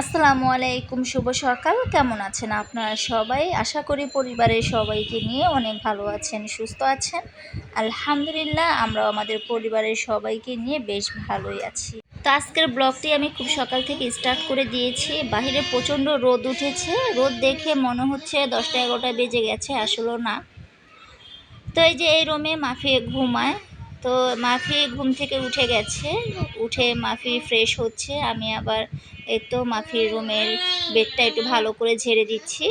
আসসালামু আলাইকুম, শুভ সকাল। কেমন আছেন আপনারা সবাই? আশা করি পরিবারের সবাইকে নিয়ে অনেক ভালো আছেন, সুস্থ আছেন। আলহামদুলিল্লাহ আমরা আমাদের পরিবারের সবাইকে নিয়ে বেশ ভালোই আছি। তো আজকের ব্লগটি আমি খুব সকাল থেকে স্টার্ট করে দিয়েছি। বাইরে প্রচণ্ড রোদ উঠেছে। রোদ দেখে মনে হচ্ছে দশটা এগারোটা বেজে গেছে, আসলেও না। তো এই যে এই রুমে মাফিয়ে ঘুমায়। তো মাফি ঘুম থেকে উঠে গেছে, উঠে মাফি ফ্রেশ হচ্ছে, আমি আবার এই তো মাফির রুমের বেডটা একটু ভালো করে ঝেড়ে দিচ্ছি।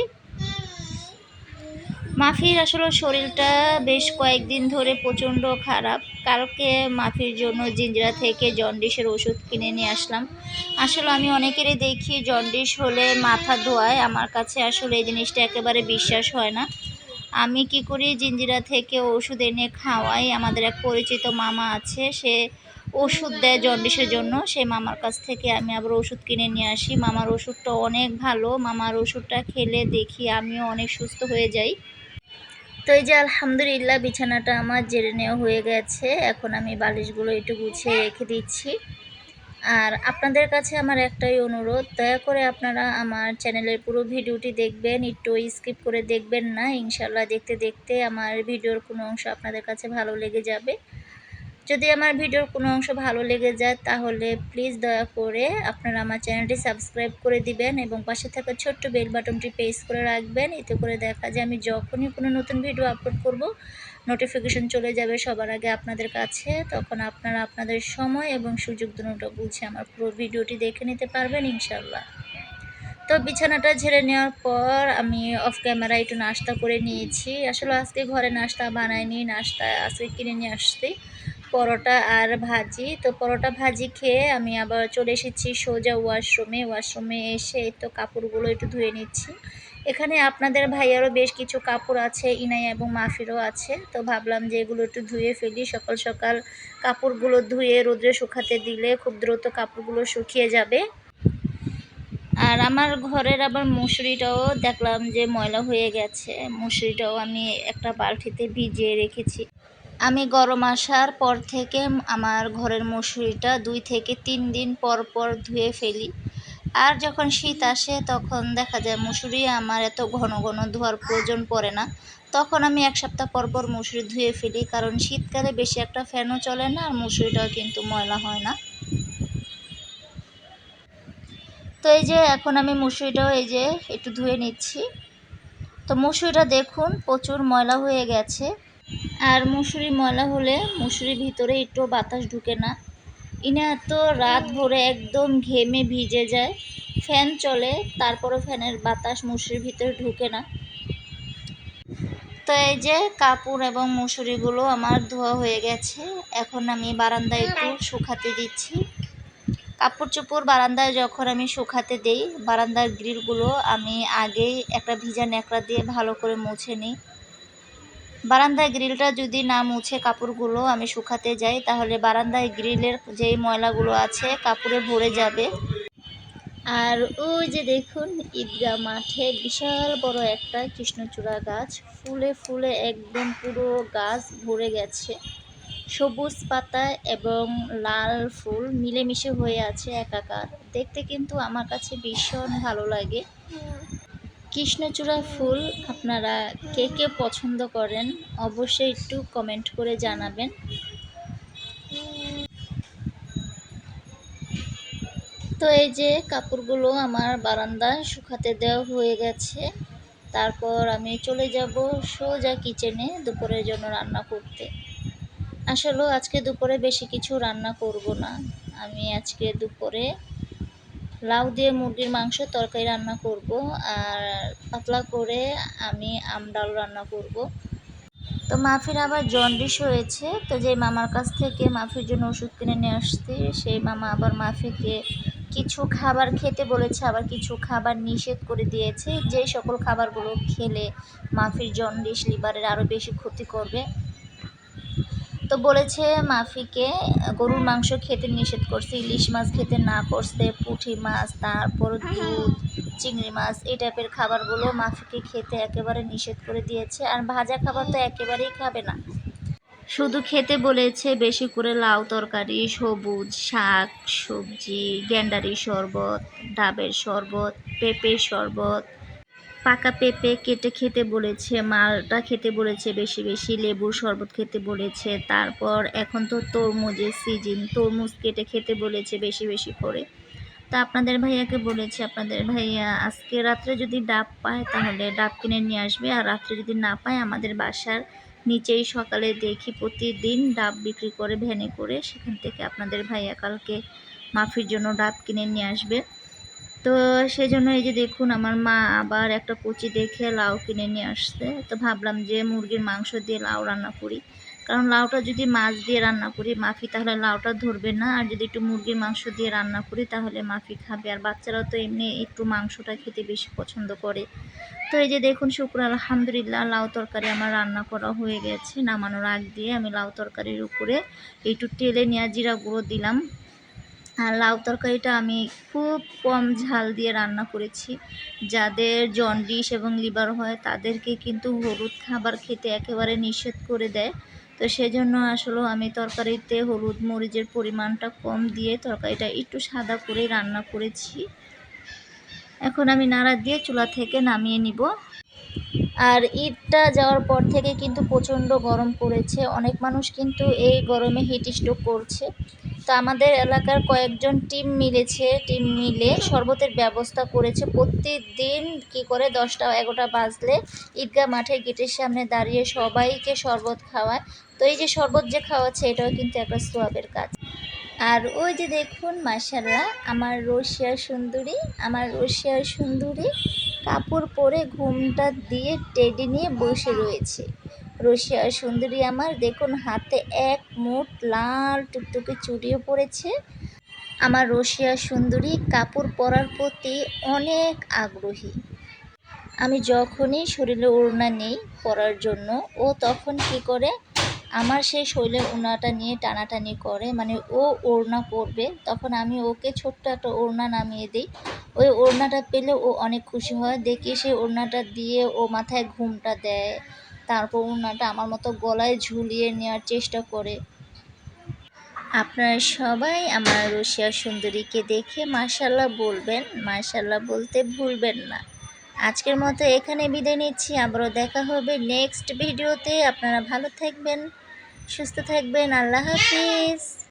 মাফির আসলে শরীরটা বেশ কয়েকদিন ধরে প্রচণ্ড খারাপ, কালকে মাফির জন্য জিঞ্জিরা থেকে জন্ডিসের ওষুধ কিনে নিয়ে আসলাম। আসলে আমি অনেকেরই দেখি জন্ডিস হলে মাথা ধোয়ায়, আমার কাছে আসলে এই জিনিসটা একেবারে বিশ্বাস হয় না। আমি কি করি জিঞ্জিরা থেকে ওষুধ এনে খাওয়াই? আমাদের এক পরিচিত মামা আছে, সে ওষুধ দেয় জন্ডিসের জন্য। সে মামার কাছ থেকে আমি আবার ওষুধ কিনে নিয়ে আসি। মামার ওষুধটা অনেক ভালো। মামার ওষুধটা খেলে দেখি আমিও অনেক সুস্থ হয়ে যাই। তো এই যে আলহামদুলিল্লাহ বিছানাটা আমার জেরে নেওয়া হয়ে গেছে। এখন আমি বালিশগুলো একটু গুছিয়ে রেখে দিচ্ছি। আর আপনাদের কাছে আমার একটাই অনুরোধ, দয়া করে আপনারা আমার চ্যানেলের পুরো ভিডিওটি দেখবেন, একটু স্কিপ করে দেখবেন না ইনশাল্লাহ দেখতে দেখতে আমার ভিডিওর কোনো অংশ আপনাদের কাছে ভালো লেগে যাবে। যদি আমার ভিডিওর কোনো অংশ ভালো লেগে যায়, তাহলে প্লিজ দয়া করে আপনারা আমার চ্যানেলটি সাবস্ক্রাইব করে দিবেন এবং পাশে থাকা ছোট্ট বেল বাটনটি প্রেস করে রাখবেন। এতে করে দেখা যায় আমি যখনই কোনো নতুন ভিডিও আপলোড করব নোটিফিকেশন চলে যাবে সবার আগে আপনাদের কাছে, তখন আপনারা আপনাদের সময় এবং সুযোগ দুটো বুঝে আমার পুরো ভিডিওটি দেখে নিতে পারবেন ইনশাল্লাহ তো বিছানাটা ঝেড়ে নেওয়ার পর আমি অফ ক্যামেরা একটু নাস্তা করে নিয়েছি। আসলে আজকে ঘরে নাস্তা বানাইনি, নাস্তা আজকে কিনে নিয়ে আসছি। পরোটা আর ভাজি, তো পরোটা ভাজি খেয়ে আমি আবার চলে এসেছি সোজা ওয়াশরুমে ওয়াশরুমে এসে তো কাপড়গুলো একটু ধুয়ে নিচ্ছি। এখানে আপনাদের ভাইয়ারও বেশ কিছু কাপড় আছে ইনাই এবং মাফিরও আছে। তো ভাবলাম যে এগুলো একটু ধুয়ে ফেলি, সকাল সকাল কাপড়গুলো ধুয়ে রোদ্রে শুকাতে দিলে খুব দ্রুত কাপড়গুলো শুকিয়ে যাবে। আর আমার ঘরের আবার মুসুরিটাও দেখলাম যে ময়লা হয়ে গেছে, মুসুরিটাও আমি একটা বালতিতে ভিজিয়ে রেখেছি। আমি গরম আসার পর থেকে আমার ঘরের মশুরিটা দুই থেকে তিন দিন পর পর ধুয়ে ফেলি। আর যখন শীত আসে তখন দেখা যায় মুসুরি আমার এত ঘন ঘন ধোয়ার প্রয়োজন পড়ে না। তখন আমি এক সপ্তাহ পর পর মুসুরি ধুয়ে ফেলি, কারণ শীতকালে বেশি একটা ফ্যানও চলে না আর মুসুরিটাও কিন্তু ময়লা হয় না। তো এই যে এখন আমি মুসুরিটাও এই যে একটু ধুয়ে নিচ্ছি। তো মুসুরিটা দেখুন প্রচুর ময়লা হয়ে গেছে। আর মুসুরি ময়লা হলে মুসুরির ভিতরে একটু বাতাস ঢুকে না। ইনা এত রাত ভরে একদম ঘেমে ভিজে যায়। ফ্যান চলে, তারপরও ফ্যানের বাতাস মুসুরির ভিতরে ঢুকে না। তো এই যে কাপড় এবং মুসুরিগুলো আমার ধোয়া হয়ে গেছে। এখন আমি বারান্দায় একটু শুকাতে দিচ্ছি। কাপড় চোপড় বারান্দায় যখন আমি শুকাতে দিই, বারান্দার গ্রিলগুলো আমি আগেই একটা ভিজা ন্যাকড়া দিয়ে ভালো করে মুছে নিই। বারান্দায় গ্রিলটা যদি না মুছে কাপড়গুলো আমি শুকাতে যাই, তাহলে বারান্দায় গ্রিলের যেই ময়লাগুলো আছে কাপড়ে ভরে যাবে। আর ওই যে দেখুন, ঈদগাহ মাঠে বিশাল বড় একটা কৃষ্ণচূড়া গাছ। ফুলে ফুলে একদম পুরো গাছ ভরে গেছে। সবুজ পাতা এবং লাল ফুল মিলেমিশে হয়ে আছে একাকার। দেখতে কিন্তু আমার কাছে ভীষণ ভালো লাগে। কৃষ্ণচূড়া ফুল আপনারা কে কে পছন্দ করেন অবশ্যই একটু কমেন্ট করে জানাবেন। তো এই যে কাপড়গুলো আমার বারান্দায় শুকাতে দেওয়া হয়ে গেছে, তারপর আমি চলে যাব সোজা কিচেনে দুপুরের জন্য রান্না করতে। আসলেও আজকে দুপুরে বেশি কিছু রান্না করব না, আমি আজকে দুপুরে লাউ দিয়ে মুরগির মাংস তরকারি রান্না করব আর পাতলা করে আমি আম ডাল রান্না করব। তো মাফির আবার জন্ডিস হয়েছে, তো যে মামার কাছ থেকে মাফির জন্য ওষুধ কিনে নিয়ে আসতে সেই মামা আবার মাফিকে কিছু খাবার খেতে বলেছে, আবার কিছু খাবার নিষেধ করে দিয়েছে যে সকল খাবারগুলো খেলে মাফির জন্ডিস, লিভারের আরও বেশি ক্ষতি করবে। তো বলেছে মাফিকে, গরুর মাংস খেতে নিষেধ করছে, ইলিশ মাছ খেতে না করছে, পুঁটি মাছ, তারপর দুধ, চিংড়ি মাছ, এই টাইপের খাবারগুলো মাফিকে খেতে একেবারে নিষেধ করে দিয়েছে। আর ভাজা খাবার তো একেবারেই খাবে না। শুধু খেতে বলেছে বেশি করে লাউ তরকারি, সবুজ শাক, সবজি গেন্ডারি শরবত, ডাবের শরবত, পেঁপের শরবত পাকা পেঁপে কেটে খেতে বলেছে, মালটা খেতে বলেছে বেশি বেশি, লেবুর শরবত খেতে বলেছে, তারপর এখন তো তরমুজের সিজন তরমুজ কেটে খেতে বলেছে বেশি বেশি করে। তা আপনাদের ভাইয়াকে বলেছি? আপনাদের ভাইয়া আজকে রাত্রে যদি ডাব পায় তাহলে ডাব কিনে নিয়ে আসবে, আর রাত্রে যদি না পায় আমাদের বাসার নিচেই সকালে দেখি প্রতিদিন ডাব বিক্রি করে, ভ্যানে করে, সেখান থেকে আপনাদের ভাইয়া কালকে মাফির জন্য ডাব কিনে নিয়ে আসবে। তো সেই জন্য এই যে দেখুন, আমার মা আবার একটা কুচি দেখে লাউ কিনে নিয়ে আসছে। তো ভাবলাম যে মুরগির মাংস দিয়ে লাউ রান্না করি। কারণ লাউটা যদি মাছ দিয়ে রান্না করি, মাফি তাহলে লাউটা ধরবে না। আর যদি একটু মুরগির মাংস দিয়ে রান্না করি, তাহলে মাফি খাবে। আর বাচ্চারাও তো এমনি একটু মাংসটা খেতে বেশি পছন্দ করে। তো এই যে দেখুন, শুক্র আলহামদুলিল্লাহ লাউ তরকারি আমার রান্না করা হয়ে গেছে। নামানোর আগ দিয়ে আমি লাউ তরকারির উপরে একটু তেলে নেওয়া জিরা গুঁড়ো দিলাম। লাউ তরকারিটা আমি খুব কম ঝাল দিয়ে রান্না করেছি। যাদের জন্ডিস এবং লিভার হয়, তাদেরকে কিন্তু হলুদ খাবার খেতে একেবারে নিষেধ করে দেয়। তো সেজন্য আসলে আমি তরকারিতে হলুদ মরিচের পরিমাণটা কম দিয়ে তরকারিটা একটু সাদা করে রান্না করেছি। এখন আমি নাড়া দিয়ে চুলা থেকে নামিয়ে নিব। আর ঈদটা যাওয়ার পর থেকে কিন্তু প্রচণ্ড গরম পড়েছে। অনেক মানুষ কিন্তু এই গরমে হিট স্ট্রোক করছে। তো আমাদের এলাকার কয়েকজন টিম মিলেছে, টিম মিলে শরবতের ব্যবস্থা করেছে। প্রতিদিন কি করে দশটা, এগারোটা বাজলে ঈদগাহ মাঠের গেটের সামনে দাঁড়িয়ে সবাইকে শরবত খাওয়ায়। তো এই যে শরবত যে খাওয়াচ্ছে, এটাও কিন্তু একটা সোয়াবের কাজ। আর ওই যে দেখুন মাসাল্লাহ আমার রশিয়ার সুন্দরী, আমার রশিয়ার সুন্দরী কাপড় পরে ঘুমটা দিয়ে টেডি নিয়ে বসে রয়েছে। রশিয়ার সুন্দরী আমার, দেখুন হাতে এক মুঠ লাল টুকটুকে চুড়িও পড়েছে আমার রশিয়ার সুন্দরী, কাপড় পরার প্রতি অনেক আগ্রহী। আমি যখনই শরীরে ওড়না নেই পরার জন্য, ও তখন কি করে? আমার সেই শরীরের ওড়নাটা নিয়ে টানাটানি করে মানে ও ওড়না পরবে, তখন আমি ওকে ছোট্ট একটা ওড়না নামিয়ে দিই। ওই ওড়নাটা পেলে ও অনেক খুশি হয়। দেখি সেই ওড়নাটা দিয়ে ও মাথায় ঘুমটা দেয়। তারপর ওড়নাটা আমার মতো গলায় ঝুলিয়ে নেওয়ার চেষ্টা করে। আপনারা সবাই আমার রশিয়া সুন্দরীকে দেখে মার্শাল্লাহ বলবেন মার্শাল্লাহ বলতে ভুলবেন না। আজকের মতো এখানে বিদায় নিচ্ছি, আবারও দেখা হবে নেক্সট ভিডিওতে আপনারা ভালো থাকবেন, সুস্থ থাকবেন, আল্লাহ হাফিজ।